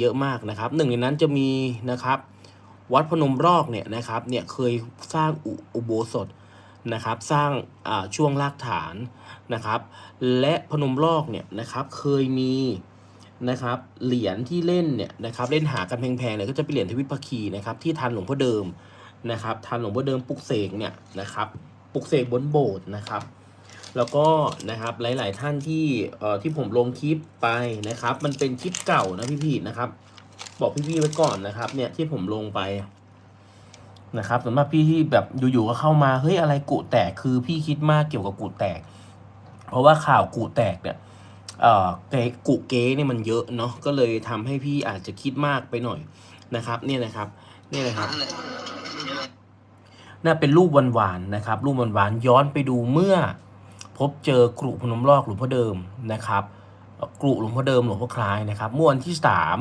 เยอะมากนะครับหนึ่งในนั้นจะมีนะครับ วัดพนมรอกเนี่ยนะครับเนี่ยเคยสร้างอุอโบสถนะครับสร้างช่วงรากฐานนะครับ และพนมรอกเนี่ยนะครับเคยมีนะครับเหรียญที่เล่นเนี่ยนะครับเล่นหากันแพงๆเนี่ยก็จะเป็นเหรียญทวิภคีนะครับที่ทันหลวงพ่อเดิมนะครับทันหลวงพ่อเดิมปลุกเสกเนี่ยนะครับปลุกเสกบนโบสถ์นะครับ แล้วก็นะครับหลาย ๆ ท่านที่เอ่อที่ผมลงคลิปไปนะครับ มันเป็นคลิปเก่านะพี่ๆนะครับ บอกพี่ๆไว้ก่อนนะครับ เนี่ยที่ผมลงไปนะครับสำหรับพี่ที่แบบอยู่ๆก็เข้ามาเฮ้ยอะไรกุแตกคือพี่คิดมากเกี่ยวกับกุแตก เพราะว่าข่าวกุแตกเนี่ยเอ่อเกกุเก๊เนี่ยมันเยอะเนาะก็เลยทำให้พี่อาจจะคิดมากไปหน่อยนะครับ เนี่ยนะครับเนี่ยนะครับน่าเป็นรูปหวานๆนะครับ รูปหวานๆย้อนไปดูเมื่อ พบเจอกรุพนมลอกหลวงพ่อเดิมนะครับกรุหลวงพ่อเดิมหลวงพ่อคล้ายนะครับเมื่อวันที่สาม